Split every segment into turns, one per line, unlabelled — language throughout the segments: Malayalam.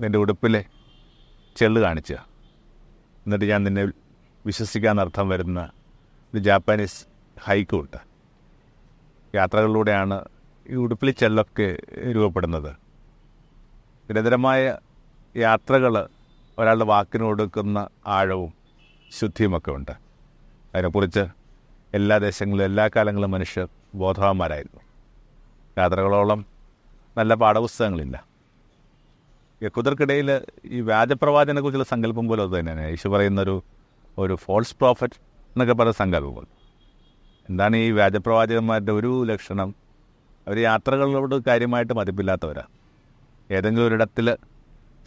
നിന്റെ ഉടുപ്പിലെ ചെള്ള് കാണിച്ചു എന്നിട്ട് ഞാൻ നിന്നെ വിശ്വസിക്കാൻ അർത്ഥം വരുന്ന ഒരു ജാപ്പാനീസ് ഹൈക്കുണ്ട് യാത്രകളിലൂടെയാണ് ഈ ഉടുപ്പിൽ ചെല്ലൊക്കെ രൂപപ്പെടുന്നത്. നിരന്തരമായ യാത്രകൾ ഒരാളുടെ വാക്കിന് കൊടുക്കുന്ന ആഴവും ശുദ്ധിയുമൊക്കെ ഉണ്ട്. അതിനെക്കുറിച്ച് എല്ലാ ദേശങ്ങളിലും എല്ലാ കാലങ്ങളിലും മനുഷ്യർ ബോധവാന്മാരായിരുന്നു. യാത്രകളോളം നല്ല പാഠപുസ്തകങ്ങളില്ല. യഹൂദർക്കിടയിൽ ഈ വ്യാജപ്രവാചനെ കുറിച്ചുള്ള സങ്കല്പം പോലും അത് തന്നെയാണ്. യേശു പറയുന്നൊരു ഒരു ഫോൾസ് പ്രോഫറ്റ് എന്നൊക്കെ പറയുന്ന സങ്കല്പം എന്താണ് ഈ വ്യാജപ്രവാചകന്മാരുടെ ഒരു ലക്ഷണം? അവർ യാത്രകളോട് കാര്യമായിട്ട് മതിപ്പില്ലാത്തവരാണ് ഏതെങ്കിലും ഒരിടത്തിൽ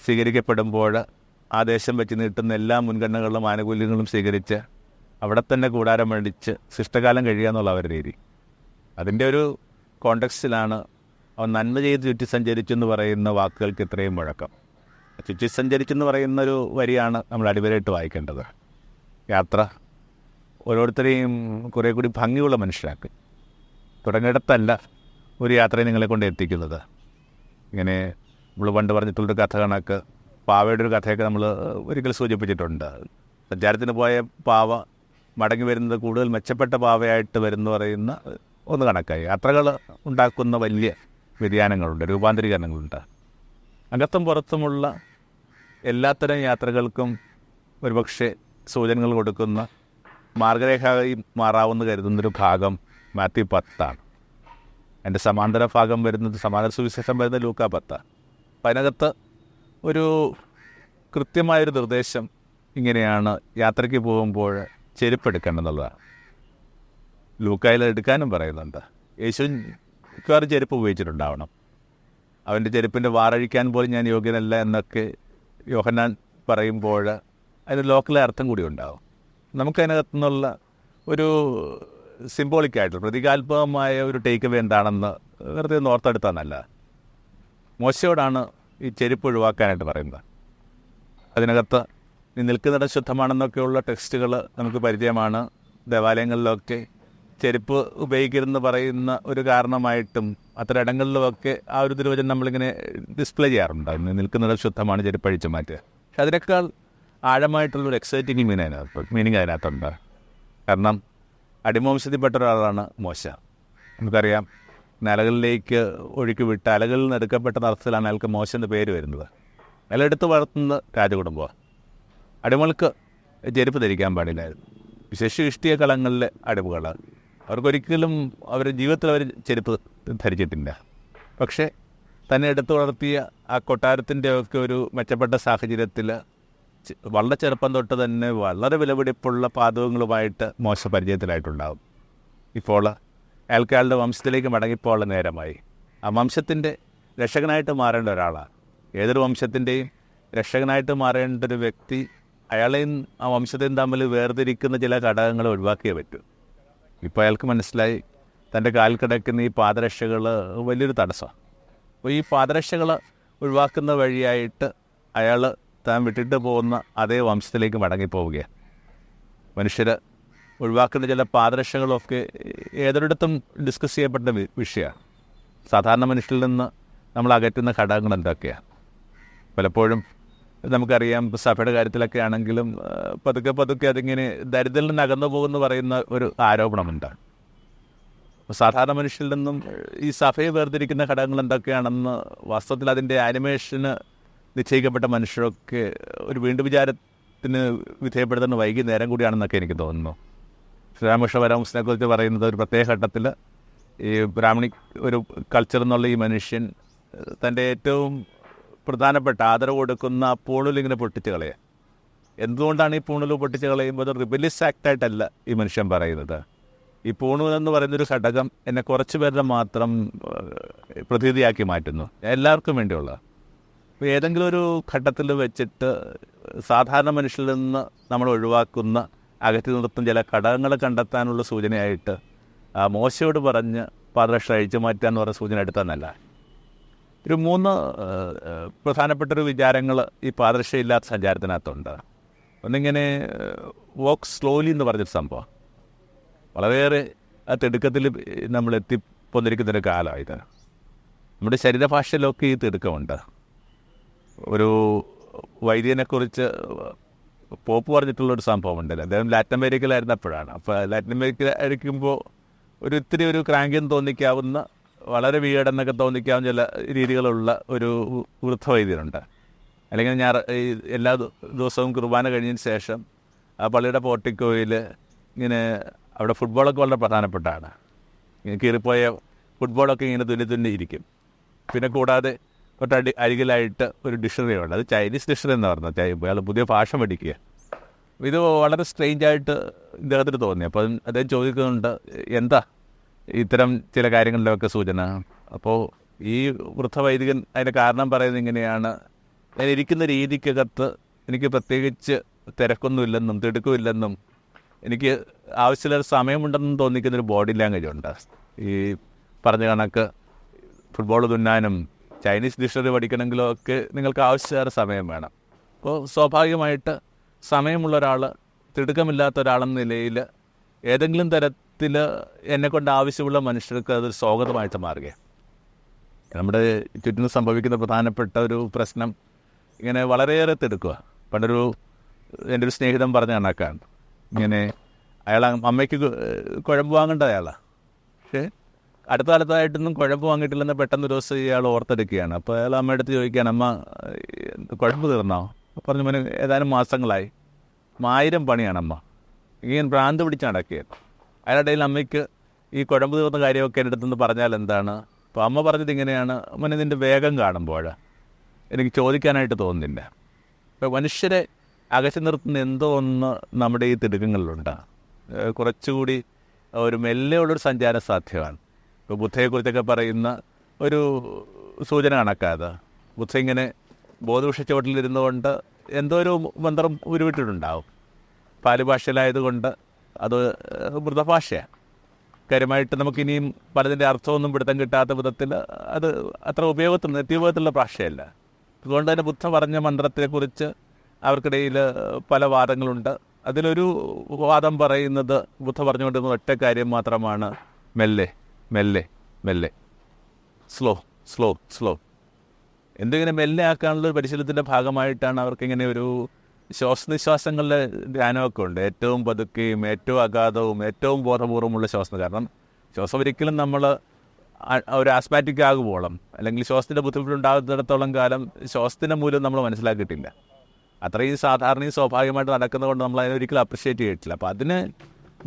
സ്വീകരിക്കപ്പെടുമ്പോൾ ആ ദേശം വെച്ച് നീട്ടുന്ന എല്ലാ മുൻഗണനകളും ആനുകൂല്യങ്ങളും സ്വീകരിച്ച് അവിടെ തന്നെ കൂടാരം മേടിച്ച് ശിഷ്ടകാലം കഴിയുക എന്നുള്ള അവരുടെ രീതി. അതിന്റെ ഒരു കോണ്ടക്സ്റ്റിലാണ് അവൻ നന്മ ചെയ്ത് ചുറ്റി സഞ്ചരിച്ചു എന്ന് പറയുന്ന വാക്കുകൾക്ക് ഇത്രയും മുഴക്കം. ചുറ്റി സഞ്ചരിച്ചെന്ന് പറയുന്ന ഒരു വരിയാണ് നമ്മൾ അടിവരായിട്ട് വായിക്കേണ്ടത്. യാത്ര ഓരോരുത്തരെയും കുറേ കൂടി ഭംഗിയുള്ള മനുഷ്യരാക്കി. തുടങ്ങിയിടത്തല്ല ഒരു യാത്രയെ നിങ്ങളെ കൊണ്ട് എത്തിക്കുന്നത്. ഇങ്ങനെ നമ്മൾ പണ്ട് പറഞ്ഞിട്ടുള്ളൊരു കഥ കണക്ക് പാവയുടെ ഒരു കഥയൊക്കെ നമ്മൾ ഒരിക്കൽ സൂചിപ്പിച്ചിട്ടുണ്ട്. സഞ്ചാരത്തിന് പോയ പാവ മടങ്ങി വരുന്നത് കൂടുതൽ മെച്ചപ്പെട്ട പാവയായിട്ട് വരുന്നു പറയുന്ന ഒന്ന് കണക്കായി. യാത്രകൾ ഉണ്ടാക്കുന്ന വലിയ വ്യതിയാനങ്ങളുണ്ട് രൂപാന്തരീകരണങ്ങളുണ്ട്. അകത്തും പുറത്തുമുള്ള എല്ലാത്തരം യാത്രകൾക്കും ഒരുപക്ഷെ സൂചനകൾ കൊടുക്കുന്ന മാർഗരേഖയായി മാറാവുന്ന കരുതുന്നൊരു ഭാഗം മാത്യു പത്താണ്. എന്റെ സമാന്തര ഭാഗം വരുന്നത് സമാന്തര സുവിശേഷം വരുന്നത് ലൂക്ക അപ്പം അതിനകത്ത് ഒരു കൃത്യമായൊരു നിർദ്ദേശം ഇങ്ങനെയാണ് യാത്രയ്ക്ക് പോകുമ്പോൾ ചെരുപ്പെടുക്കേണ്ടതെന്നുള്ളതാണ് ലൂക്കായിൽ എടുക്കാനും പറയുന്നുണ്ട്. യേശു മിക്കവാറും ചെരുപ്പ് ഉപയോഗിച്ചിട്ടുണ്ടാവണം. അവന്റെ ചെരുപ്പിന്റെ വാറഴിക്കാൻ പോലും ഞാൻ യോഗ്യനല്ല എന്നൊക്കെ യോഹന്നാൻ പറയുമ്പോൾ അതിന് ലോക്കലെ അർത്ഥം കൂടി ഉണ്ടാവും. നമുക്കതിനകത്തു നിന്നുള്ള ഒരു സിംബോളിക്കായിട്ടുള്ള പ്രതീകാത്മകമായ ഒരു ടേക്ക് അവേ എന്താണെന്ന് വെറുതെ ഓർത്തെടുത്താൽ നല്ല. മോശയോടാണ് ഈ ചെരുപ്പ് ഒഴിവാക്കാനായിട്ട് പറയുന്നത്. അതിനകത്ത് നിൽക്കുന്നിടം ശുദ്ധമാണെന്നൊക്കെയുള്ള ടെക്സ്റ്റുകൾ നമുക്ക് പരിചയമാണ്. ദേവാലയങ്ങളിലൊക്കെ ചെരുപ്പ് ഉപയോഗിക്കരുതെന്ന് പറയുന്ന ഒരു കാരണമായിട്ടും അത്തരം ഇടങ്ങളിലുമൊക്കെ ആ ഒരു തിരുവചനം നമ്മളിങ്ങനെ ഡിസ്പ്ലേ ചെയ്യാറുണ്ട്. അതിന് നിൽക്കുന്നിടം ശുദ്ധമാണ് ചെരുപ്പ് അഴിച്ചു മാറ്റുക. പക്ഷെ അതിനേക്കാൾ ആഴമായിട്ടുള്ളൊരു എക്സൈറ്റിംഗ് മീൻ അതിനകത്ത് മീനിങ് അതിനകത്തുണ്ട്. കാരണം അടിമവംശത്തിൽപ്പെട്ട ഒരാളാണ് മോശ. നമുക്കറിയാം നിലകളിലേക്ക് ഒഴുക്കി വിട്ട് അലകളിൽ നിന്ന് എടുക്കപ്പെട്ട അർത്ഥത്തിലാണ് അയാൾക്ക് മോശന്റെ പേര് വരുന്നത്. നിലയെടുത്ത് വളർത്തുന്നത് രാജകുടുംബമാണ് അടിമകൾക്ക് ചെരുപ്പ് ധരിക്കാൻ പാടില്ലായിരുന്നു വിശേഷ ഇഷ്ടിയ കളങ്ങളിലെ അടിമകൾ അവർക്കൊരിക്കലും അവരുടെ ജീവിതത്തിൽ അവർ ചെരുപ്പ് ധരിച്ചിട്ടില്ല. പക്ഷേ തന്നെ എടുത്തു വളർത്തിയ ആ കൊട്ടാരത്തിന്റെ ഒക്കെ ഒരു മെച്ചപ്പെട്ട സാഹചര്യത്തിൽ വളരെ ചെറുപ്പം തൊട്ട് തന്നെ വളരെ വിലപിടിപ്പുള്ള പാതകങ്ങളുമായിട്ട് മോശ പരിചയത്തിലായിട്ടുണ്ടാകും ഇപ്പോൾ അയാൾക്കയാളുടെ വംശത്തിലേക്ക് മടങ്ങിപ്പോകാനുള്ള നേരമായി. ആ വംശത്തിന്റെ രക്ഷകനായിട്ട് മാറേണ്ട ഒരാളാണ്. ഏതൊരു വംശത്തിന്റെയും രക്ഷകനായിട്ട് മാറേണ്ട ഒരു വ്യക്തി അയാളെയും ആ വംശത്തെയും തമ്മിൽ വേർതിരിക്കുന്ന ചില ഘടകങ്ങൾ ഒഴിവാക്കിയേ പറ്റൂ. ഇപ്പോൾ അയാൾക്ക് മനസ്സിലായി തന്റെ കാൽ കിടക്കുന്ന ഈ പാദരക്ഷകൾ വലിയൊരു തടസ്സമാണ് അപ്പോൾ ഈ പാദരക്ഷകൾ ഒഴിവാക്കുന്ന വഴിയായിട്ട് അയാൾ താൻ വിട്ടിട്ട് പോകുന്ന അതേ വംശത്തിലേക്ക് മടങ്ങിപ്പോവുകയാണ് മനുഷ്യർ ഒഴിവാക്കുന്ന ചില പാദരക്ഷകളൊക്കെ ഏതൊരിടത്തും ഡിസ്കസ് ചെയ്യപ്പെട്ട വിഷയമാണ് സാധാരണ മനുഷ്യരിൽ നിന്ന് നമ്മൾ അകറ്റുന്ന ഘടകങ്ങൾ എന്തൊക്കെയാണ് പലപ്പോഴും നമുക്കറിയാം സഭയുടെ കാര്യത്തിലൊക്കെ ആണെങ്കിലും പതുക്കെ പതുക്കെ അതിങ്ങനെ ദരിദ്രത്തിൽ നിന്ന് അകന്നു പോകുമെന്ന് പറയുന്ന ഒരു ആരോപണമുണ്ട് സാധാരണ മനുഷ്യരിൽ നിന്നും ഈ സഭയെ വേർതിരിക്കുന്ന ഘടകങ്ങൾ എന്തൊക്കെയാണെന്ന് വാസ്തവത്തിൽ അതിന്റെ ആനിമേഷന് നിശ്ചയിക്കപ്പെട്ട മനുഷ്യരൊക്കെ ഒരു വീണ്ടും വിചാരത്തിന് വിധേയപ്പെടുത്തുന്ന വൈകുന്നേരം കൂടിയാണെന്നൊക്കെ എനിക്ക് തോന്നുന്നു. ശ്രീരാമകൃഷ്ണ പരമഹംസനെ കുറിച്ച് പറയുന്നത് ഒരു പ്രത്യേക ഘട്ടത്തിൽ ഈ ബ്രാഹ്മണി ഒരു കൾച്ചർ എന്നുള്ള ഈ മനുഷ്യൻ തന്റെ ഏറ്റവും പ്രധാനപ്പെട്ട ആദരവ് കൊടുക്കുന്ന പൂണുലിങ്ങനെ പൊട്ടിച്ച് കളയുക എന്തുകൊണ്ടാണ് ഈ പൂണൽ പൊട്ടിച്ച് കളയുമ്പോൾ അത് റിബലിസ് ആക്റ്റായിട്ടല്ല ഈ മനുഷ്യൻ പറയുന്നത്. ഈ പൂണൂൽ എന്ന് പറയുന്നൊരു ഘടകം എന്നെ കുറച്ച് പേരുടെ മാത്രം പ്രതീതിയാക്കി മാറ്റുന്നു. എല്ലാവർക്കും വേണ്ടിയുള്ള. അപ്പോൾ ഏതെങ്കിലും ഒരു ഘട്ടത്തിൽ വെച്ചിട്ട് സാധാരണ മനുഷ്യരിൽ നിന്ന് നമ്മൾ ഒഴിവാക്കുന്ന അകറ്റി നിർത്തുന്ന ചില ഘടകങ്ങൾ കണ്ടെത്താനുള്ള സൂചനയായിട്ട് മോശയോട് പറഞ്ഞ് പാദരക്ഷ അഴിച്ചു മാറ്റുക എന്ന് പറഞ്ഞ സൂചന എടുത്താൽ ഒരു മൂന്ന് പ്രധാനപ്പെട്ടൊരു വിചാരങ്ങൾ ഈ പാദൃശ്യമില്ലാത്ത സഞ്ചാരത്തിനകത്തുണ്ട്. ഒന്നിങ്ങനെ വോക്ക് സ്ലോലി എന്ന് പറഞ്ഞൊരു സംഭവം. വളരെയേറെ ആ തിടുക്കത്തിൽ നമ്മൾ എത്തിപ്പോന്നിരിക്കുന്നൊരു കാലമായത് നമ്മുടെ ശരീരഭാഷയിലൊക്കെ ഈ തിടുക്കമുണ്ട് ഒരു വൈദ്യനെക്കുറിച്ച് പോപ്പ് പറഞ്ഞിട്ടുള്ളൊരു സംഭവമുണ്ടല്ലോ. അദ്ദേഹം ലാറ്റിൻ അമേരിക്കയിലായിരുന്നപ്പോഴാണ്. അപ്പോൾ ലാറ്റിൻ അമേരിക്കയിലായിരിക്കുമ്പോൾ ഒരു ഇത്തിരി ഒരു ക്രാങ്ക്യം തോന്നിക്കാവുന്ന വളരെ വീടെന്നൊക്കെ തോന്നിക്കാവുന്ന ചില രീതികളുള്ള ഒരു വൃദ്ധവൈദ്യനുണ്ട് അല്ലെങ്കിൽ ഞാൻ എല്ലാ ദിവസവും കുർബാന കഴിഞ്ഞതിന് ശേഷം ആ പള്ളിയുടെ പോർട്ടിക്കോയിൽ ഇങ്ങനെ അവിടെ ഫുട്ബോളൊക്കെ വളരെ പ്രധാനപ്പെട്ടാണ്. ഇങ്ങനെ കീറിപ്പോയ ഫുട്ബോളൊക്കെ ഇങ്ങനെ തുന്നി തുന്നി ഇരിക്കും. പിന്നെ കൂടാതെ തൊട്ടടി അരികിലായിട്ട് ഒരു ഡിക്ഷണറി ഉണ്ട് അത് ചൈനീസ് ഡിക്ഷണറി എന്ന് പറഞ്ഞത് അയാൾ പുതിയ ഭാഷ പഠിക്കുക. ഇത് വളരെ സ്ട്രെയിഞ്ചായിട്ട് ഇദ്ദേഹത്തിന് തോന്നി. അപ്പം അദ്ദേഹം ചോദിക്കുന്നുണ്ട് എന്താ ഇത്തരം ചില കാര്യങ്ങളിലൊക്കെ സൂചന. അപ്പോൾ ഈ വൃദ്ധവൈദികൻ അതിന്റെ കാരണം പറയുന്നത് ഇങ്ങനെയാണ്. ഞാൻ ഇരിക്കുന്ന രീതിക്കകത്ത് എനിക്ക് പ്രത്യേകിച്ച് തിരക്കൊന്നുമില്ലെന്നും തിടുക്കുമില്ലെന്നും എനിക്ക് ആവശ്യമുള്ള സമയമുണ്ടെന്നും തോന്നിക്കുന്നൊരു ബോഡി ലാംഗ്വേജ് ഉണ്ട്. ഈ പറഞ്ഞ കണക്ക് ഫുട്ബോൾ തുന്നാനും ചൈനീസ് ഡിക്ഷണറി പഠിക്കണമെങ്കിലോ ഒക്കെ നിങ്ങൾക്ക് ആവശ്യമായ സമയം വേണം. അപ്പോൾ സ്വാഭാവികമായിട്ട് സമയമുള്ള ഒരാൾ തിടുക്കമില്ലാത്ത ഒരാളെന്ന നിലയിൽ ഏതെങ്കിലും തരത്തിൽ എന്നെക്കൊണ്ട് ആവശ്യമുള്ള മനുഷ്യർക്ക് അതൊരു സ്വാഗതമായിട്ട് മാറുകയാണ്. നമ്മുടെ ചുറ്റിനും സംഭവിക്കുന്ന പ്രധാനപ്പെട്ട ഒരു പ്രശ്നം ഇങ്ങനെ വളരെയേറെ തിടുക്കുക പണ്ടൊരു എന്റെ ഒരു സ്നേഹിതം പറഞ്ഞ കണക്കാണ്. ഇങ്ങനെ അയാൾ അമ്മയ്ക്ക് കുഴമ്പ് വാങ്ങേണ്ട അയാളാണ് പക്ഷേ അടുത്ത കാലത്തായിട്ടൊന്നും കുഴമ്പ് വാങ്ങിയിട്ടില്ലെന്ന് പെട്ടെന്ന് ഒരു ദിവസം ഇയാൾ ഓർത്തെടുക്കുകയാണ്. അപ്പോൾ അയാൾ അമ്മയുടെ അടുത്ത് ചോദിക്കുകയാണ് അമ്മ കുഴമ്പ് തീർന്നോ? പറഞ്ഞു മോനെ ഏതാനും മാസങ്ങളായി. ആയിരം പണിയാണ് അമ്മ ഇങ്ങനെ ഭ്രാന്ത് പിടിച്ച് നടക്കുകയാണ്. അയാളുടെ ഇടയിൽ അമ്മയ്ക്ക് ഈ കുഴമ്പ് തീർന്ന കാര്യമൊക്കെ എന്റെ അടുത്തുനിന്ന് പറഞ്ഞാൽ എന്താണ്? അപ്പോൾ അമ്മ പറഞ്ഞത് ഇങ്ങനെയാണ്. മോനെ നിന്റെ വേഗം കാണുമ്പോൾ എനിക്ക് ചോദിക്കാനായിട്ട് തോന്നുന്നില്ല. അപ്പോൾ മനുഷ്യരെ അകച്ചു നിർത്തുന്ന എന്തോ ഒന്ന് നമ്മുടെ ഈ തിടുക്കങ്ങളിലുണ്ട്. കുറച്ചുകൂടി ഒരു മെല്ലെയുള്ളൊരു സഞ്ചാര സാധ്യമാണ്. ഇപ്പോൾ ബുദ്ധയെക്കുറിച്ചൊക്കെ പറയുന്ന ഒരു സൂചന കണക്കാത്. ബുദ്ധ ഇങ്ങനെ ബോധവിഷച്ചോട്ടിലിരുന്നുകൊണ്ട് എന്തോ ഒരു മന്ത്രം ഉരുവിട്ടിട്ടുണ്ടാവും. പാലുഭാഷയിലായതുകൊണ്ട് അത് മൃതഭാഷയാണ് കാര്യമായിട്ട് നമുക്കിനിയും പലതിന്റെ അർത്ഥമൊന്നും പിടുത്തം കിട്ടാത്ത വിധത്തിൽ അത് അത്ര ഉപയോഗത്തിൽ നിത്യോപയോഗത്തിലുള്ള ഭാഷയല്ല. അതുകൊണ്ട് തന്നെ ബുദ്ധ പറഞ്ഞ മന്ത്രത്തെക്കുറിച്ച് അവർക്കിടയിൽ പല വാദങ്ങളുണ്ട്. അതിലൊരു വാദം പറയുന്നത് ബുദ്ധ പറഞ്ഞുകൊണ്ടിരുന്ന ഒറ്റ കാര്യം മാത്രമാണ്. മെല്ലെ മെല്ലെ മെല്ലെ. Slow slow slow. എന്തിങ്ങനെ മെല്ലെ ആക്കാനുള്ള പരിശീലനത്തിന്റെ ഭാഗമായിട്ടാണ് അവർക്കിങ്ങനെ ഒരു ശ്വാസനിശ്വാസങ്ങളുടെ ധ്യാനമൊക്കെ ഉണ്ട് ഏറ്റവും പതുക്കെയും ഏറ്റവും അഗാധവും ഏറ്റവും ബോധപൂർവമുള്ള ശ്വാസം. കാരണം ശ്വാസം ഒരിക്കലും നമ്മൾ ഒരു ആസ്മാറ്റിക് ആകുമ്പോളം അല്ലെങ്കിൽ ശ്വാസത്തിന്റെ ബുദ്ധിമുട്ടുണ്ടാകുന്നിടത്തോളം കാലം ശ്വാസത്തിന്റെ മൂല്യം നമ്മൾ മനസ്സിലാക്കിയിട്ടില്ല. അത്രയും സാധാരണയും സ്വാഭാവികമായിട്ട് നടക്കുന്നത് കൊണ്ട് നമ്മൾ അതിനെ ഒരിക്കലും അപ്രിഷ്യേറ്റ് ചെയ്തിട്ടില്ല. അപ്പോൾ അതിന്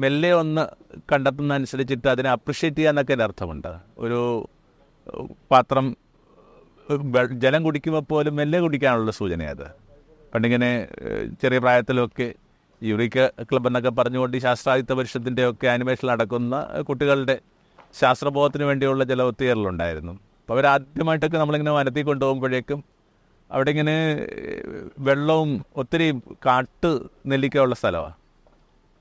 മെല്ലെ ഒന്ന് കണ്ടെത്തുന്ന അനുസരിച്ചിട്ട് അതിനെ അപ്രിഷ്യേറ്റ് ചെയ്യാന്നൊക്കെ ഒരു അർത്ഥമുണ്ട്. ഒരു പാത്രം ജലം കുടിക്കുമ്പോൾ പോലും മെല്ലെ കുടിക്കാനുള്ള സൂചനയത് പണ്ടിങ്ങനെ ചെറിയ പ്രായത്തിലൊക്കെ യുറിക്ക ക്ലബ് എന്നൊക്കെ പറഞ്ഞുകൊണ്ട് ഈ ശാസ്ത്രായുത്ത പരിഷത്തിന്റെ ഒക്കെ ആനിമേഷൻ നടക്കുന്ന കുട്ടികളുടെ ശാസ്ത്രബോധത്തിന് വേണ്ടിയുള്ള ചില ഒത്തുചേരലുണ്ടായിരുന്നു. അപ്പോൾ അവർ ആദ്യമായിട്ടൊക്കെ നമ്മളിങ്ങനെ വനത്തിൽ കൊണ്ടുപോകുമ്പോഴേക്കും അവിടെ ഇങ്ങനെ വെള്ളവും ഒത്തിരി കാട്ട് നെല്ലിക്കുള്ള സ്ഥലമാണ്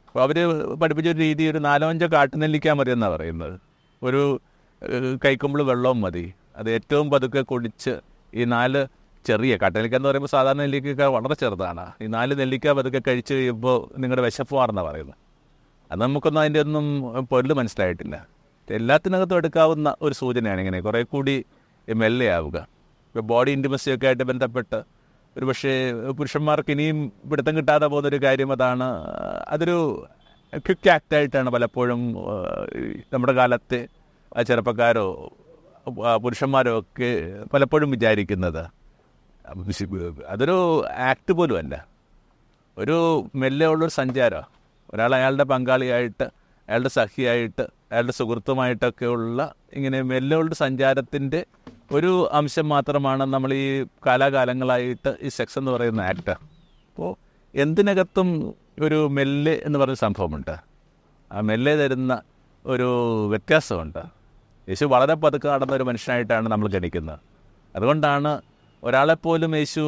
അപ്പോൾ അവർ പഠിപ്പിച്ച ഒരു രീതി ഒരു നാലോ അഞ്ചോ കാട്ട് നെല്ലിക്കാൻ മതി എന്നാണ് പറയുന്നത്. ഒരു കൈക്കുമ്പിൾ വെള്ളവും മതി. അത് ഏറ്റവും പതുക്കെ കുടിച്ച് ഈ നാല് ചെറിയ കട്ടനെല്ലിക്ക എന്ന് പറയുമ്പോൾ സാധാരണ നെല്ലിക്ക വളരെ ചെറുതാണ്. ഈ നാല് നെല്ലിക്ക പതുക്കെ കഴിച്ച് കഴിയുമ്പോൾ നിങ്ങളുടെ വിശപ്പ് മാറുന്നതാണ് പറയുന്നത് അത് നമുക്കൊന്നും അതിന്റെ ഒന്നും പൊരുൾ മനസ്സിലായിട്ടില്ല. എല്ലാത്തിനകത്തും എടുക്കാവുന്ന ഒരു സൂചനയാണ് ഇങ്ങനെ. കുറേ കൂടി മെല്ലെയാവുക ഇപ്പോൾ ബോഡി ഇന്റിമസിയൊക്കെ ആയിട്ട് ബന്ധപ്പെട്ട് ഒരു പക്ഷേ പുരുഷന്മാർക്ക് ഇനിയും പിടുത്തം കിട്ടാതെ പോകുന്നൊരു കാര്യം അതാണ്. അതൊരു ക്വിക്ക് ആക്റ്റായിട്ടാണ് പലപ്പോഴും നമ്മുടെ കാലത്തെ ചെറുപ്പക്കാരോ പുരുഷന്മാരോ ഒക്കെ പലപ്പോഴും വിചാരിക്കുന്നത്. അതൊരു ആക്ട് പോലും അല്ല. ഒരു മെല്ലെ ഉള്ളൊരു സഞ്ചാരമാണ് ഒരാൾ അയാളുടെ പങ്കാളിയായിട്ട് അയാളുടെ സഖിയായിട്ട് അയാളുടെ സുഹൃത്തുമായിട്ടൊക്കെ ഉള്ള ഇങ്ങനെ മെല്ലെ ഉള്ള സഞ്ചാരത്തിന്റെ ഒരു അംശം മാത്രമാണ് നമ്മൾ ഈ കാലാകാലങ്ങളായിട്ട് ഈ സെക്സ് എന്ന് പറയുന്ന ആക്ട് അപ്പോൾ എന്തിനകത്തും ഒരു മെല്ലെ എന്ന് പറയുന്ന സംഭവമുണ്ട്. ആ മെല്ലെ തരുന്ന ഒരു വ്യത്യാസമുണ്ട്. യേശു വളരെ പതുക്കെ നടന്ന ഒരു മനുഷ്യനായിട്ടാണ് നമ്മൾ ഗണിക്കുന്നത് അതുകൊണ്ടാണ് ഒരാളെപ്പോലും യേശു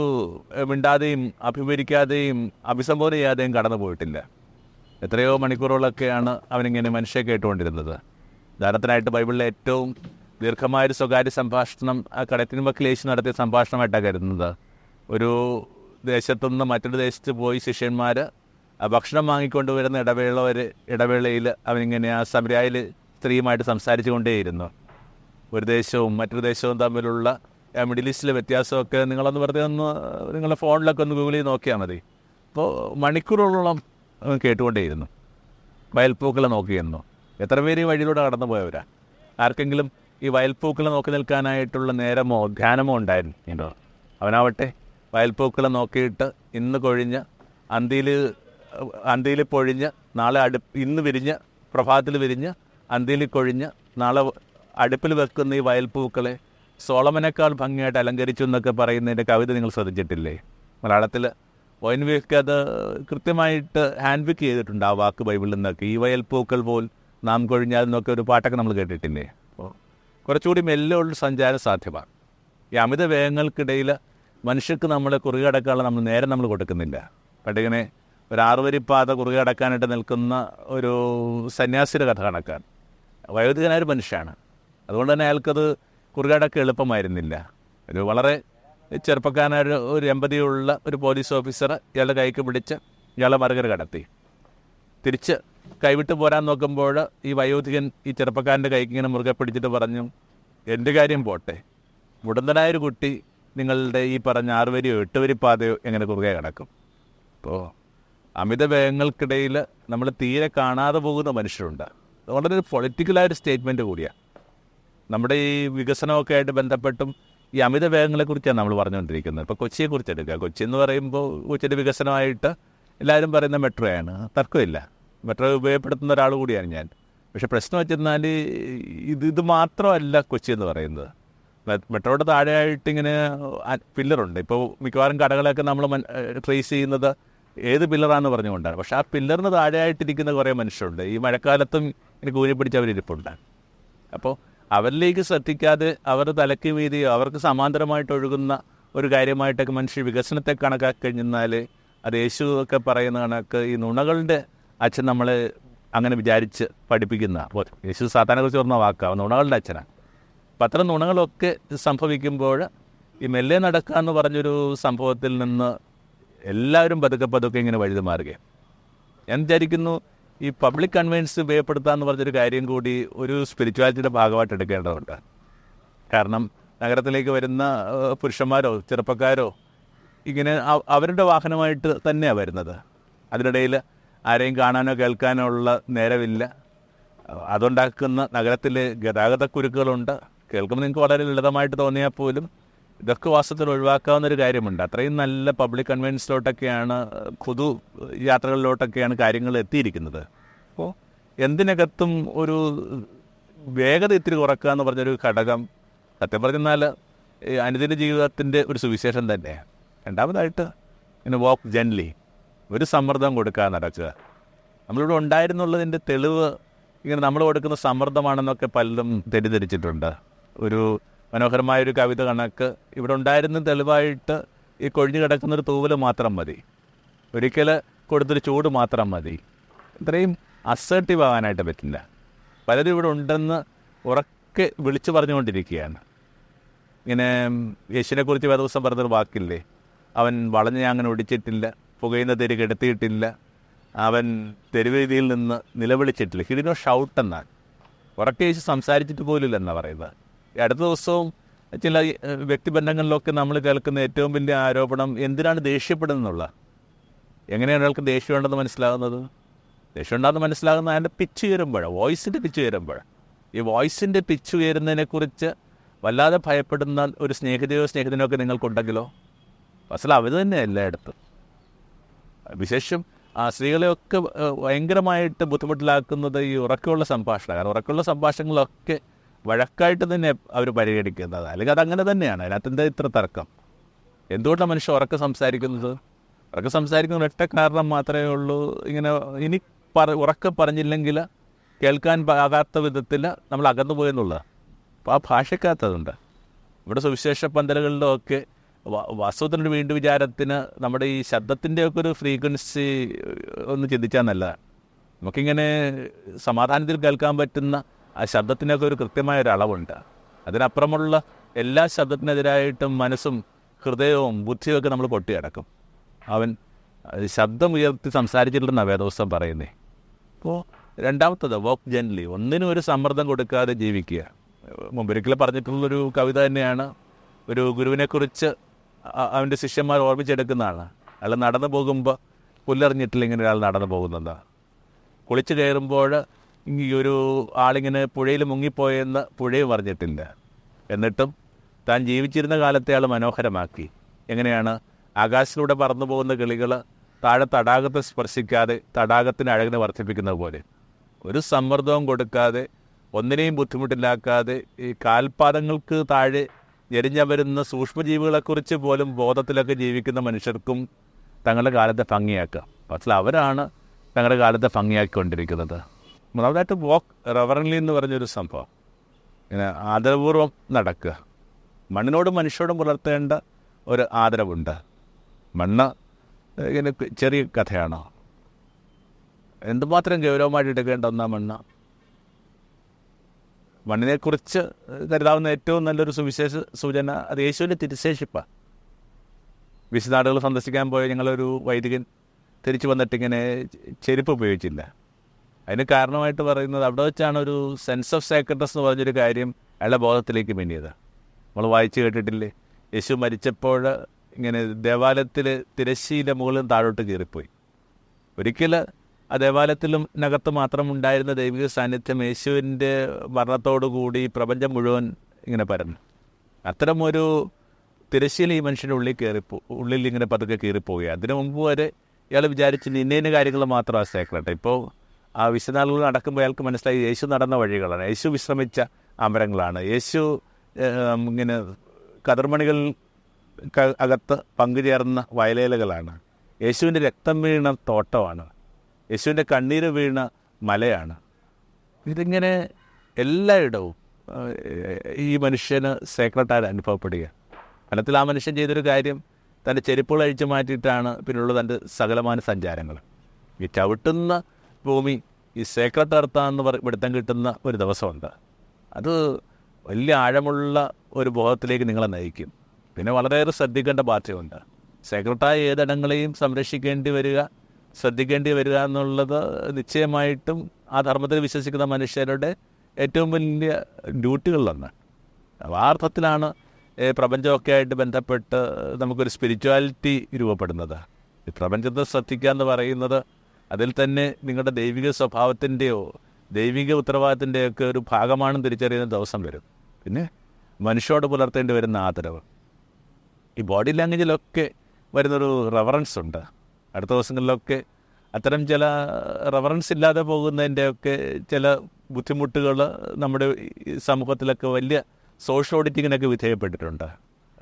മിണ്ടാതെയും അഭിമുഖിക്കാതെയും അഭിസംബോധന ചെയ്യാതെയും കടന്നു പോയിട്ടില്ല എത്രയോ മണിക്കൂറുകളൊക്കെയാണ് അവനിങ്ങനെ മനുഷ്യ കേട്ടുകൊണ്ടിരുന്നത്. ഉദാഹരണത്തിനായിട്ട് ബൈബിളിലെ ഏറ്റവും ദീർഘമായൊരു സ്വകാര്യ സംഭാഷണം ആ കടത്തിന് മക്കൾ യേശു നടത്തിയ സംഭാഷണമായിട്ടാണ് കരുതുന്നത്. ഒരു ദേശത്തുനിന്ന് മറ്റൊരു ദേശത്ത് പോയി ശിഷ്യന്മാർ ഭക്ഷണം വാങ്ങിക്കൊണ്ട് വരുന്ന ഇടവേള ഒരു ഇടവേളയിൽ അവനിങ്ങനെ ആ സമരായിൽ സ്ത്രീയുമായിട്ട് സംസാരിച്ചു കൊണ്ടേയിരുന്നു ഒരു ദേശവും മറ്റൊരു ദേശവും തമ്മിലുള്ള മിഡിൽ ഈസ്റ്റിലെ വ്യത്യാസമൊക്കെ നിങ്ങളൊന്ന് വെറുതെ ഒന്ന് നിങ്ങളുടെ ഫോണിലൊക്കെ ഒന്ന് ഗൂഗിൾ ചെയ്ത് നോക്കിയാൽ മതി. അപ്പോൾ മണിക്കൂറുകളോളം കേട്ടുകൊണ്ടേയിരുന്നു. വയൽപ്പൂക്കളെ നോക്കിയിരുന്നു. എത്ര പേര് ഈ വഴിയിലൂടെ കടന്നു പോയവരാ? ആർക്കെങ്കിലും ഈ വയൽപ്പൂക്കളെ നോക്കി നിൽക്കാനായിട്ടുള്ള നേരമോ ധ്യാനമോ ഉണ്ടായിരുന്നു? അവനാവട്ടെ വയൽപ്പൂക്കളെ നോക്കിയിട്ട് ഇന്ന് കൊഴിഞ്ഞ് അന്തിയിൽ അന്തിയിൽ പൊഴിഞ്ഞ് നാളെ അടു ഇന്ന് വിരിഞ്ഞ് പ്രഭാതത്തിൽ വിരിഞ്ഞ് അന്തിയിൽ കൊഴിഞ്ഞ് നാളെ അടുപ്പിൽ വെക്കുന്ന ഈ വയൽപ്പൂക്കളെ സോളമനേക്കാൾ ഭംഗിയായിട്ട് അലങ്കരിച്ചു എന്നൊക്കെ പറയുന്നതിന്റെ കവിത നിങ്ങൾ ശ്രദ്ധിച്ചിട്ടില്ലേ? മലയാളത്തിൽ വൈൻവിക്ക് വിക്ക് അത് കൃത്യമായിട്ട് ഹാൻഡ് പിക്ക് ചെയ്തിട്ടുണ്ട് ആ വാക്ക് ബൈബിളിൽ നിന്നൊക്കെ. ഈ വയൽ പൂക്കൾ പോൽ നാം കൊഴിഞ്ഞാൽ എന്നൊക്കെ ഒരു പാട്ടൊക്കെ നമ്മൾ കേട്ടിട്ടില്ലേ? അപ്പോൾ കുറച്ചുകൂടി മെല്ലുള്ള സഞ്ചാര സാധ്യമാണ്. ഈ അമിത വേഗങ്ങൾക്കിടയിൽ മനുഷ്യർക്ക് നമ്മൾ കുറുകടക്കാനുള്ള നമ്മൾ നേരം നമ്മൾ കൊടുക്കുന്നില്ല. പണ്ടിങ്ങനെ ഒരു ആറുവരിപ്പാത കുറുകടക്കാനായിട്ട് നിൽക്കുന്ന ഒരു സന്യാസിയുടെ കഥ കണക്കാൻ വയോധികനായ ഒരു മനുഷ്യനാണ്. അതുകൊണ്ട് തന്നെ അയാൾക്കത് കുറുകടക്കം എളുപ്പമായിരുന്നില്ല. ഒരു വളരെ ചെറുപ്പക്കാരനായ ഒരു- എമ്പതിയുള്ള ഒരു പോലീസ് ഓഫീസർ ഇയാളുടെ കൈക്ക് പിടിച്ച് ഇയാളെ മറുകര കടത്തി. തിരിച്ച് കൈവിട്ട് പോരാൻ നോക്കുമ്പോൾ ഈ വയോധികൻ ഈ ചെറുപ്പക്കാരന്റെ കൈക്ക് ഇങ്ങനെ മുറുകെ പിടിച്ചിട്ട് പറഞ്ഞു എന്റെ കാര്യം പോട്ടെ? മുടന്തനായ ഒരു കുട്ടി നിങ്ങളുടെ ഈ പറഞ്ഞ ആറുവരിയോ എട്ടുവരി പാതയോ എങ്ങനെ കുറുകെ കിടക്കും? അപ്പോൾ അമിത വേഗങ്ങൾക്കിടയിൽ നമ്മൾ തീരെ കാണാതെ പോകുന്ന മനുഷ്യരുണ്ട്. വളരെ പൊളിറ്റിക്കലായൊരു സ്റ്റേറ്റ്മെന്റ് കൂടിയാണ് നമ്മുടെ ഈ വികസനമൊക്കെ ആയിട്ട് ബന്ധപ്പെട്ടും ഈ അമിത വേഗങ്ങളെക്കുറിച്ചാണ് നമ്മൾ പറഞ്ഞുകൊണ്ടിരിക്കുന്നത്. ഇപ്പോൾ കൊച്ചിയെക്കുറിച്ച് എടുക്കുക. കൊച്ചി എന്ന് പറയുമ്പോൾ കൊച്ചിയുടെ വികസനമായിട്ട് എല്ലാവരും പറയുന്ന മെട്രോയാണ്. തർക്കമില്ല. മെട്രോ ഉപയോഗപ്പെടുത്തുന്ന ഒരാൾ കൂടിയാണ് ഞാൻ. പക്ഷേ പ്രശ്നം വെച്ചെന്നാൽ ഇത് ഇത് മാത്രമല്ല കൊച്ചി എന്ന് പറയുന്നത്. മെട്രോയുടെ താഴെയായിട്ട് ഇങ്ങനെ പില്ലറുണ്ട് ഇപ്പോൾ മിക്കവാറും കടകളൊക്കെ നമ്മൾ ട്രേസ് ചെയ്യുന്നത് ഏത് പില്ലറാണെന്ന് പറഞ്ഞുകൊണ്ടാണ്. പക്ഷേ ആ പില്ലറിന് താഴെയായിട്ടിരിക്കുന്ന കുറേ മനുഷ്യരുണ്ട്. ഈ മഴക്കാലത്തും ഇങ്ങനെ കൂലി പിടിച്ച് അപ്പോൾ അവരിലേക്ക് ശ്രദ്ധിക്കാതെ അവർ തലയ്ക്ക് വീതിയോ അവർക്ക് സമാന്തരമായിട്ട് ഒഴുകുന്ന ഒരു കാര്യമായിട്ടൊക്കെ മനുഷ്യ വികസനത്തെ കണക്കാക്കി കഴിഞ്ഞാൽ അത് യേശു ഒക്കെ പറയുന്ന കണക്ക് ഈ നുണകളുടെ അച്ഛൻ നമ്മൾ അങ്ങനെ വിചാരിച്ച് പഠിപ്പിക്കുന്ന അപ്പോൾ യേശു സാത്താനെ കുറിച്ച് പറഞ്ഞ വാക്കാണ് നുണകളുടെ അച്ഛനാണ് അപ്പം അത്തരം നുണകളൊക്കെ സംഭവിക്കുമ്പോൾ ഈ മെല്ലെ നടക്കുക എന്ന് പറഞ്ഞൊരു സംഭവത്തിൽ നിന്ന് എല്ലാവരും പതുക്കെ പതുക്കെ ഇങ്ങനെ വഴുതി മാറുകയാണ്. ഞാൻ വിചാരിക്കുന്നു ഈ പബ്ലിക് കൺവെൻസ് ഉപയോഗപ്പെടുത്തുക എന്ന് പറഞ്ഞൊരു കാര്യം കൂടി ഒരു സ്പിരിച്വാലിറ്റിയുടെ ഭാഗമായിട്ട് എടുക്കേണ്ടതുണ്ട്. കാരണം നഗരത്തിലേക്ക് വരുന്ന പുരുഷന്മാരോ ചെറുപ്പക്കാരോ ഇങ്ങനെ അവരുടെ വാഹനമായിട്ട് തന്നെയാണ് വരുന്നത്. അതിനിടയിൽ ആരെയും കാണാനോ കേൾക്കാനോ ഉള്ള നേരമില്ല. അതുണ്ടാക്കുന്ന നഗരത്തിൽ നഗരത്തിലെ ഗതാഗതക്കുരുക്കുകളുണ്ട്. കേൾക്കുമ്പോൾ നിങ്ങൾക്ക് വളരെ ലളിതമായിട്ട് തോന്നിയാൽ പോലും ഇതൊക്കെ വാസ്തവത്തിൽ ഒഴിവാക്കാവുന്ന ഒരു കാര്യമുണ്ട്. അത്രയും നല്ല പബ്ലിക് കൺവെൻസിലോട്ടൊക്കെയാണ് പൊതു യാത്രകളിലോട്ടൊക്കെയാണ് കാര്യങ്ങൾ എത്തിയിരിക്കുന്നത് അപ്പോൾ എന്തിനകത്തും ഒരു വേഗത ഇത്തിരി കുറക്കുക എന്ന് പറഞ്ഞൊരു ഘടകം സത്യം പറഞ്ഞാൽ അനുദിന ജീവിതത്തിന്റെ ഒരു സുവിശേഷം തന്നെ രണ്ടാമതായിട്ട് ഇങ്ങനെ വാക്ക് ജെൻലി ഒരു സമ്മർദ്ദം കൊടുക്കുക നടക്കുക നമ്മളിവിടെ ഉണ്ടായിരുന്നുള്ളതിന്റെ തെളിവ് ഇങ്ങനെ നമ്മൾ കൊടുക്കുന്ന സമ്മർദ്ദമാണെന്നൊക്കെ പലരും തെറ്റിദ്ധരിച്ചിട്ടുണ്ട്. ഒരു മനോഹരമായ ഒരു കവിത കണക്ക്. ഇവിടെ ഉണ്ടായിരുന്ന തെളിവായിട്ട് ഈ കൊഴിഞ്ഞു കിടക്കുന്നൊരു തൂവൽ മാത്രം മതി. ഒരിക്കൽ കൊടുത്തൊരു ചൂട് മാത്രം മതി. ഇത്രയും അസേർട്ടീവ് ആവാനായിട്ട് പറ്റില്ല. പലരും ഇവിടെ ഉണ്ടെന്ന് ഉറക്കെ വിളിച്ചു പറഞ്ഞുകൊണ്ടിരിക്കുകയാണ്. ഇങ്ങനെ യേശുവിനെക്കുറിച്ച് വേറെ ദിവസം പറഞ്ഞൊരു വാക്കില്ലേ? അവൻ വളഞ്ഞ അങ്ങനെ ഒടിച്ചിട്ടില്ല പുകയുന്ന തെരു കെടുത്തിയിട്ടില്ല അവൻ തെരുവീതിയിൽ നിന്ന് നിലവിളിച്ചിട്ടില്ല. ഹിഡിനോ ഷൗട്ട് എന്നാണ്. ഉറക്കെ യേശു സംസാരിച്ചിട്ട് പോലില്ല എന്നാണ് പറയുന്നത്. അടുത്ത ദിവസവും ചില വ്യക്തിബന്ധങ്ങളിലൊക്കെ നമ്മൾ കേൾക്കുന്ന ഏറ്റവും വലിയ ആരോപണം എന്തിനാണ് ദേഷ്യപ്പെടുന്നുള്ള എങ്ങനെയാണ് ഒരാൾക്ക് ദേഷ്യം ഉണ്ടെന്ന് മനസ്സിലാകുന്നത്? ദേഷ്യം ഉണ്ടാകുന്ന മനസ്സിലാകുന്ന അതിന്റെ പിച്ച് ഉയരുമ്പോഴാണ് വോയിസിന്റെ പിച്ച് ഉയരുമ്പോഴാണ് ഈ വോയിസിന്റെ പിച്ച് ഉയരുന്നതിനെക്കുറിച്ച് വല്ലാതെ ഭയപ്പെടുന്ന ഒരു സ്നേഹിതയോ സ്നേഹിതനോ ഒക്കെ നിങ്ങൾക്കുണ്ടെങ്കിലോ? അസല അവർ തന്നെ എല്ലായിടത്തും. വിശേഷം ആ സ്ത്രീകളെയൊക്കെ ഭയങ്കരമായിട്ട് ബുദ്ധിമുട്ടിലാക്കുന്നത് ഈ ഉറക്കമുള്ള സംഭാഷണം കാരണം ഉറക്കമുള്ള സംഭാഷണങ്ങളൊക്കെ വഴക്കായിട്ട് തന്നെ അവർ പരിഗണിക്കുന്നത് അല്ലെങ്കിൽ അതങ്ങനെ തന്നെയാണ്. അതിനകത്ത് എന്താ ഇത്ര തർക്കം? എന്തുകൊണ്ടാണ് മനുഷ്യൻ ഉറക്കം സംസാരിക്കുന്നത്? ഉറക്കം സംസാരിക്കുന്ന ഒറ്റ കാരണം മാത്രമേ ഉള്ളൂ. ഇങ്ങനെ ഇനി പറ ഉറക്കം പറഞ്ഞില്ലെങ്കിൽ കേൾക്കാൻ ആകാത്ത വിധത്തിൽ നമ്മൾ അകന്നു പോയെന്നുള്ളത്. അപ്പോൾ ആ ഭാഷക്കകത്തതുണ്ട് ഇവിടെ സുവിശേഷ പന്തലുകളിലൊക്കെ വാസ്തവത്തിന്റെ വീണ്ടും വിചാരത്തിന് നമ്മുടെ ഈ ശബ്ദത്തിന്റെയൊക്കെ ഒരു ഫ്രീക്വൻസി ഒന്ന് ചിന്തിച്ചാൽ നല്ലതാണ് നമുക്കിങ്ങനെ സമാധാനത്തിൽ കേൾക്കാൻ പറ്റുന്ന ആ ശബ്ദത്തിനൊക്കെ ഒരു കൃത്യമായ ഒരു അളവുണ്ട്. അതിനപ്പുറമുള്ള എല്ലാ ശബ്ദത്തിനെതിരായിട്ടും മനസ്സും ഹൃദയവും ബുദ്ധിയൊക്കെ നമ്മൾ പൊട്ടി കിടക്കും. അവൻ ശബ്ദം ഉയർത്തി സംസാരിച്ചിട്ടുണ്ടെന്നാണ് വേദോസ്തം പറയുന്നേ. അപ്പോൾ രണ്ടാമത്തത് വോക്ക് ജെൻലി ഒന്നിനും ഒരു സമ്മർദ്ദം കൊടുക്കാതെ ജീവിക്കുക. മുമ്പൊരിക്കൽ പറഞ്ഞിട്ടുള്ളൊരു കവിത തന്നെയാണ്. ഒരു ഗുരുവിനെക്കുറിച്ച് അവന്റെ ശിഷ്യന്മാർ ഓർമ്മിച്ചെടുക്കുന്നതാണ് അയാൾ നടന്നു പോകുമ്പോൾ പുല്ലറിഞ്ഞിട്ടില്ല ഇങ്ങനെ ഒരാൾ നടന്നു പോകുന്നത്. കുളിച്ച് കയറുമ്പോൾ ഈ ഒരു ആളിങ്ങനെ പുഴയിൽ മുങ്ങിപ്പോയെന്ന് പുഴയും പറഞ്ഞിട്ടില്ല. എന്നിട്ടും താൻ ജീവിച്ചിരുന്ന കാലത്തെ ആൾ മനോഹരമാക്കി. എങ്ങനെയാണ്? ആകാശത്തിലൂടെ പറന്നു പോകുന്ന കിളികൾ താഴെ തടാകത്തെ സ്പർശിക്കാതെ തടാകത്തിന് അഴകിനെ വർദ്ധിപ്പിക്കുന്നത് പോലെ. ഒരു സമ്മർദ്ദവും കൊടുക്കാതെ ഒന്നിനെയും ബുദ്ധിമുട്ടില്ലാക്കാതെ ഈ കാൽപാദങ്ങൾക്ക് താഴെ ഞെരിഞ്ഞ വരുന്ന സൂക്ഷ്മജീവികളെക്കുറിച്ച് പോലും ബോധത്തിലൊക്കെ ജീവിക്കുന്ന മനുഷ്യർക്കും തങ്ങളുടെ കാലത്തെ ഭംഗിയാക്കുക പക്ഷേ അവരാണ് തങ്ങളുടെ കാലത്തെ ഭംഗിയാക്കിക്കൊണ്ടിരിക്കുന്നത്. മൂന്നാമതായിട്ട് വോക്ക് റവറൻലി എന്ന് പറഞ്ഞൊരു സംഭവം. ഇങ്ങനെ ആദരപൂർവം നടക്കുക. മണ്ണിനോടും മനുഷ്യരോടും പുലർത്തേണ്ട ഒരു ആദരവുണ്ട്. മണ്ണ് ഇങ്ങനെ ചെറിയ കഥയാണോ? എന്തുമാത്രം ഗൗരവമായിട്ട് എടുക്കേണ്ട ഒന്നാ മണ്ണ്? മണ്ണിനെക്കുറിച്ച് കരുതാവുന്ന ഏറ്റവും നല്ലൊരു സുവിശേഷ സൂചന അത് യേശുവിന്റെ തിരുശേഷിപ്പാണ് വിശുനാടുകൾ സന്ദർശിക്കാൻ പോയ ഞങ്ങളൊരു വൈദികൻ തിരിച്ചു വന്നിട്ട് ഇങ്ങനെ ചെരുപ്പ് ഉപയോഗിച്ചില്ല. അതിന് കാരണമായിട്ട് പറയുന്നത് അവിടെ വെച്ചാണ് ഒരു സെൻസ് ഓഫ് സേക്രട്ടസ് എന്ന് പറഞ്ഞൊരു കാര്യം അയാളുടെ ബോധത്തിലേക്ക് മിന്നിയത്. നമ്മൾ വായിച്ചു കേട്ടിട്ടില്ലേ? യേശു മരിച്ചപ്പോൾ ഇങ്ങനെ ദേവാലയത്തിൽ തിരശ്ശീല മുകളിൽ താഴോട്ട് കയറിപ്പോയി ഒരിക്കൽ ആ ദേവാലയത്തിലും നകത്ത് മാത്രം ഉണ്ടായിരുന്ന ദൈവിക സാന്നിധ്യം യേശുവിന്റെ മരണത്തോടുകൂടി പ്രപഞ്ചം മുഴുവൻ ഇങ്ങനെ പരന്നു. അത്തരമൊരു തിരശ്ശീല ഈ മനുഷ്യന്റെ ഉള്ളിൽ കയറിപ്പോ ഉള്ളിൽ ഇങ്ങനെ പതുക്കെ കയറിപ്പോവുക അതിനു മുമ്പ് വരെ ഇയാൾ വിചാരിച്ചു ഇന്ന കാര്യങ്ങൾ മാത്രമാണ് സേക്രട്ട് ഇപ്പോൾ ആ വിശ്വനാളുകൾ നടക്കുമ്പോൾ അയാൾക്ക് മനസ്സിലായി യേശു നടന്ന വഴികളാണ്. യേശു വിശ്രമിച്ച അമരങ്ങളാണ്. യേശു ഇങ്ങനെ കതിർമണികൾ അകത്ത് പങ്കുചേർന്ന വയലേലകളാണ്. യേശുവിന്റെ രക്തം വീണ തോട്ടമാണ്. യേശുവിന്റെ കണ്ണീര് വീണ മലയാണ്. ഇതിങ്ങനെ എല്ലായിടവും ഈ മനുഷ്യന് സേക്രട്ടായി അനുഭവപ്പെടുക. ഫലത്തിൽ ആ മനുഷ്യൻ ചെയ്തൊരു കാര്യം തന്റെ ചെരുപ്പുകൾ അഴിച്ചു മാറ്റിയിട്ടാണ് പിന്നെയുള്ള തന്റെ സകലമാന സഞ്ചാരങ്ങൾ. ഈ ചവിട്ടുന്ന ഭൂമി ഈ സേക്രട്ട് എന്ന് പറ പിടുത്തം കിട്ടുന്ന ഒരു ദിവസമുണ്ട്. അത് വലിയ ആഴമുള്ള ഒരു ബോധത്തിലേക്ക് നിങ്ങളെ നയിക്കും. പിന്നെ വളരെയേറെ ശ്രദ്ധിക്കേണ്ട പാർട്ടിയുണ്ട്. സേക്രട്ടായ ഏതിടങ്ങളെയും സംരക്ഷിക്കേണ്ടി വരിക ശ്രദ്ധിക്കേണ്ടി വരിക എന്നുള്ളത് നിശ്ചയമായിട്ടും ആ ധർമ്മത്തിൽ വിശ്വസിക്കുന്ന മനുഷ്യരുടെ ഏറ്റവും വലിയ ഡ്യൂട്ടികളിലൊന്ന്. അപ്പോൾ ആ അർത്ഥത്തിലാണ് പ്രപഞ്ചമൊക്കെ ആയിട്ട് ബന്ധപ്പെട്ട് നമുക്കൊരു സ്പിരിച്വാലിറ്റി രൂപപ്പെടുന്നത്. പ്രപഞ്ചത്തെ ശ്രദ്ധിക്കുക എന്ന് പറയുന്നത് അതിൽ തന്നെ നിങ്ങളുടെ ദൈവിക സ്വഭാവത്തിന്റെയോ ദൈവിക ഉത്തരവാദിത്തിന്റെയോ ഒക്കെ ഒരു ഭാഗമാണെന്ന് തിരിച്ചറിയുന്ന ദിവസം വരും. പിന്നെ മനുഷ്യരോട് പുലർത്തേണ്ടി വരുന്ന ആദരവ്. ഈ ബോഡി ലാംഗ്വേജിലൊക്കെ വരുന്നൊരു റെഫറൻസ് ഉണ്ട്. അടുത്ത ദിവസങ്ങളിലൊക്കെ അത്തരം ചില റെഫറൻസ് ഇല്ലാതെ പോകുന്നതിന്റെയൊക്കെ ചില ബുദ്ധിമുട്ടുകൾ നമ്മുടെ സമൂഹത്തിലൊക്കെ വലിയ സോഷ്യൽ ഓഡിറ്റിങ്ങിനൊക്കെ വിധേയപ്പെട്ടിട്ടുണ്ട്.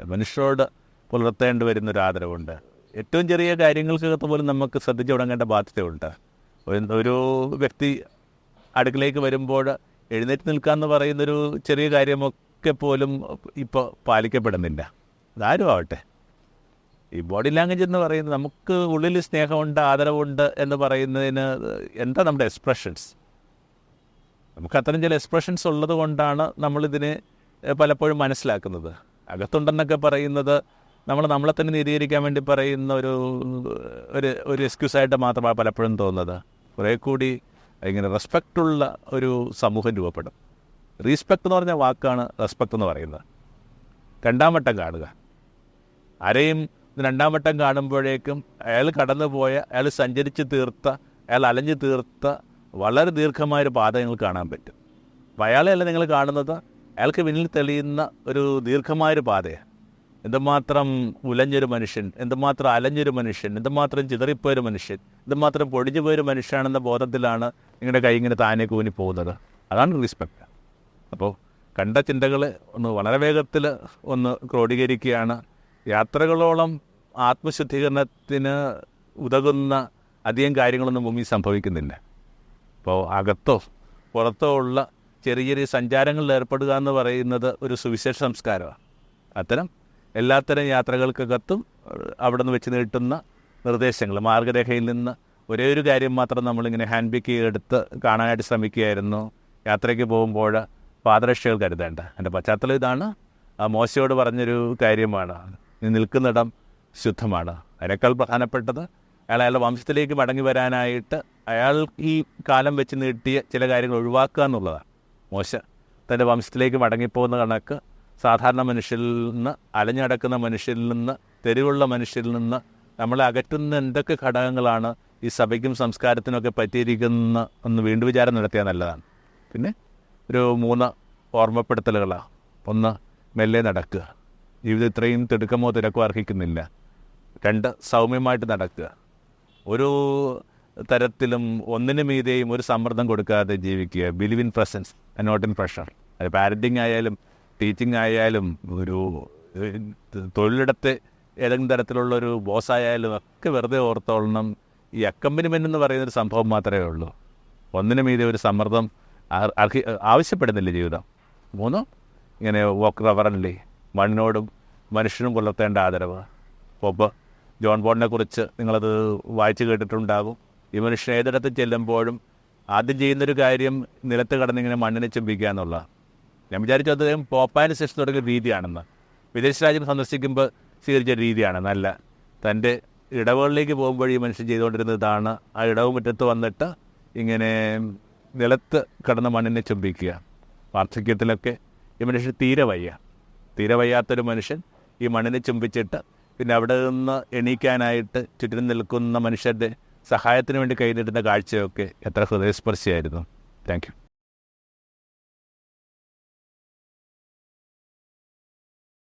മനുഷ്യരോട് പുലർത്തേണ്ടി വരുന്നൊരു ആദരവുണ്ട്. ഏറ്റവും ചെറിയ കാര്യങ്ങൾക്കകത്ത് പോലും നമുക്ക് ശ്രദ്ധിച്ചു തുടങ്ങേണ്ട ബാധ്യതയുണ്ട്. ഒരു- വ്യക്തി അടുക്കളയിലേക്ക് വരുമ്പോൾ എഴുന്നേറ്റ് നിൽക്കാന്ന് പറയുന്നൊരു ചെറിയ കാര്യമൊക്കെ പോലും ഇപ്പോൾ പാലിക്കപ്പെടുന്നില്ല. അതാരും ആവട്ടെ. ഈ ബോഡി ലാംഗ്വേജ് എന്ന് പറയുന്നത് നമുക്ക് ഉള്ളിൽ സ്നേഹമുണ്ട് ആദരവുണ്ട് എന്ന് പറയുന്നതിന് എന്താ നമ്മുടെ എക്സ്പ്രഷൻസ്? നമുക്ക് അത്തരം ചില എക്സ്പ്രഷൻസ് ഉള്ളത് കൊണ്ടാണ് നമ്മളിതിനെ പലപ്പോഴും മനസ്സിലാക്കുന്നത്. അകത്തുണ്ടെന്നൊക്കെ പറയുന്നത് നമ്മൾ നമ്മളെ തന്നെ നീതീകരിക്കാൻ വേണ്ടി പറയുന്ന ഒരു ഒരു ഒരു എക്സ്ക്യൂസായിട്ട് മാത്രമാണ് പലപ്പോഴും തോന്നുന്നത്. കുറേ കൂടി ഇങ്ങനെ റെസ്പെക്റ്റുള്ള ഒരു സമൂഹം രൂപപ്പെടും. റീസ്പെക്ട് എന്ന് പറഞ്ഞ വാക്കാണ് റെസ്പെക്റ്റ് എന്ന് പറയുന്നത്. രണ്ടാം വട്ടം കാണുക. ആരെയും രണ്ടാം വട്ടം കാണുമ്പോഴേക്കും അയാൾ കടന്നുപോയ അയാൾ സഞ്ചരിച്ച് തീർത്ത അയാൾ അലഞ്ഞു തീർത്ത വളരെ ദീർഘമായൊരു പാത നിങ്ങൾ കാണാൻ പറ്റും. അപ്പോൾ അയാളെയല്ല നിങ്ങൾ കാണുന്നത്. അയാൾക്ക് പിന്നിൽ തെളിയുന്ന ഒരു ദീർഘമായൊരു പാതയാണ്. എന്തുമാത്രം ഉലഞ്ഞൊരു മനുഷ്യൻ എന്തുമാത്രം അലഞ്ഞൊരു മനുഷ്യൻ എന്തുമാത്രം ചിതറിപ്പോയൊരു മനുഷ്യൻ എന്തുമാത്രം പൊടിഞ്ഞു പോയൊരു മനുഷ്യനാണെന്ന ബോധത്തിലാണ് നിങ്ങളുടെ കൈ ഇങ്ങനെ താനെ കൂനി പോകുന്നത്. അതാണ് റെസ്പെക്റ്റ് അപ്പോൾ കണ്ട ചിന്തകൾ ഒന്ന് വളരെ വേഗത്തിൽ ഒന്ന് ക്രോഡീകരിക്കുകയാണ്. യാത്രകളോളം ആത്മശുദ്ധീകരണത്തിന് ഉതകുന്ന അധികം കാര്യങ്ങളൊന്നും ഭൂമി സംഭവിക്കുന്നില്ല. അപ്പോൾ അകത്തോ പുറത്തോ ഉള്ള ചെറിയ ചെറിയ സഞ്ചാരങ്ങളിൽ ഏർപ്പെടുക എന്ന് പറയുന്നത് ഒരു സുവിശേഷ സംസ്കാരമാണ്. അത്തരം എല്ലാത്തരം യാത്രകൾക്കകത്തും അവിടെ നിന്ന് വെച്ച് നീട്ടുന്ന നിർദ്ദേശങ്ങൾ. മാർഗരേഖയിൽ നിന്ന് ഒരേ ഒരു കാര്യം മാത്രം നമ്മളിങ്ങനെ ഹാൻഡ് പിക്ക് എടുത്ത് കാണാനായിട്ട് ശ്രമിക്കുകയായിരുന്നു. യാത്രയ്ക്ക് പോകുമ്പോൾ പാദരക്ഷകൾ കരുതേണ്ട. എന്റെ പശ്ചാത്തലം ഇതാണ്. മോശയോട് പറഞ്ഞൊരു കാര്യമാണ്. നീ നിൽക്കുന്നിടം ശുദ്ധമാണ്. അതിനേക്കാൾ പ്രധാനപ്പെട്ടത് അയാൾ അയാളുടെ വംശത്തിലേക്ക് മടങ്ങി വരാനായിട്ട് അയാൾ ഈ കാലം വെച്ച് നീട്ടിയ ചില കാര്യങ്ങൾ ഒഴിവാക്കുക എന്നുള്ളതാണ്. മോശ തന്റെ വംശത്തിലേക്ക് മടങ്ങിപ്പോകുന്ന കണക്ക് സാധാരണ മനുഷ്യരിൽ നിന്ന് അലഞ്ഞടക്കുന്ന മനുഷ്യരിൽ നിന്ന് തെരുവുള്ള മനുഷ്യരിൽ നിന്ന് നമ്മളെ അകറ്റുന്ന എന്തൊക്കെ ഘടകങ്ങളാണ് ഈ സഭയ്ക്കും സംസ്കാരത്തിനൊക്കെ പറ്റിയിരിക്കുന്ന ഒന്ന് വീണ്ടും വിചാരം നടത്തിയാൽ നല്ലതാണ്. പിന്നെ ഒരു മൂന്ന് ഓർമ്മപ്പെടുത്തലുകളാണ് ഒന്ന് മെല്ലെ നടക്കുക. ജീവിതം ഇത്രയും തിടുക്കമോ തിരക്കോ അർഹിക്കുന്നില്ല. രണ്ട് സൗമ്യമായിട്ട് നടക്കുക. ഒരു തരത്തിലും ഒന്നിനു മീതെയും ഒരു സമ്മർദ്ദം കൊടുക്കാതെ ജീവിക്കുക. Believe in presence not in pressure അത് പാരന്റിങ് ആയാലും ടീച്ചിങ് ആയാലും ഒരു തൊഴിലിടത്ത് ഏതെങ്കിലും തരത്തിലുള്ള ഒരു ബോസായാലും ഒക്കെ വെറുതെ ഓർത്തോളണം. ഈ അക്കമ്പനിമെന്റ് എന്ന് പറയുന്നൊരു സംഭവം മാത്രമേ ഉള്ളൂ. ഒന്നിനു മീതെ ഒരു സമ്മർദ്ദം അർഹി ആവശ്യപ്പെടുന്നില്ല ജീവിതം. മൂന്ന് ഇങ്ങനെ വോക്ക് റവറൻലി മണ്ണിനോടും മനുഷ്യനും പുലർത്തേണ്ട ആദരവ്. ഒപ്പ് ജോൺ ബോണിനെ കുറിച്ച് നിങ്ങളത് വായിച്ചു കേട്ടിട്ടുണ്ടാകും. ഈ മനുഷ്യൻ ഏതിടത്ത് ചെല്ലുമ്പോഴും ആദ്യം ചെയ്യുന്നൊരു കാര്യം നിലത്ത് കടന്നിങ്ങനെ മണ്ണിനെ ചുംബിക്കുക എന്നുള്ള ഞാൻ വിചാരിച്ചു അദ്ദേഹം പോപ്പായന് ശേഷം തുടങ്ങിയ രീതിയാണെന്ന്. വിദേശ രാജ്യം സന്ദർശിക്കുമ്പോൾ സ്വീകരിച്ച രീതിയാണ്. നല്ല തന്റെ ഇടവുകളിലേക്ക് പോകുമ്പോൾ ഈ മനുഷ്യൻ ചെയ്തുകൊണ്ടിരുന്നത് ഇതാണ്. ആ ഇടവ് മുറ്റത്ത് വന്നിട്ട് ഇങ്ങനെ നിലത്ത് കിടന്ന മണ്ണിനെ ചുംബിക്കുക. വാർദ്ധക്യത്തിലൊക്കെ ഈ മനുഷ്യൻ തീരെ വയ്യ. തീരെ വയ്യാത്തൊരു മനുഷ്യൻ ഈ മണ്ണിനെ ചുംബിച്ചിട്ട് പിന്നെ അവിടെ നിന്ന് എണീക്കാനായിട്ട് ചുറ്റിനും നിൽക്കുന്ന മനുഷ്യരുടെ സഹായത്തിന് വേണ്ടി കൈനീട്ടുന്ന കാഴ്ചയൊക്കെ എത്ര ഹൃദയസ്പർശിയായിരുന്നു. Thank you.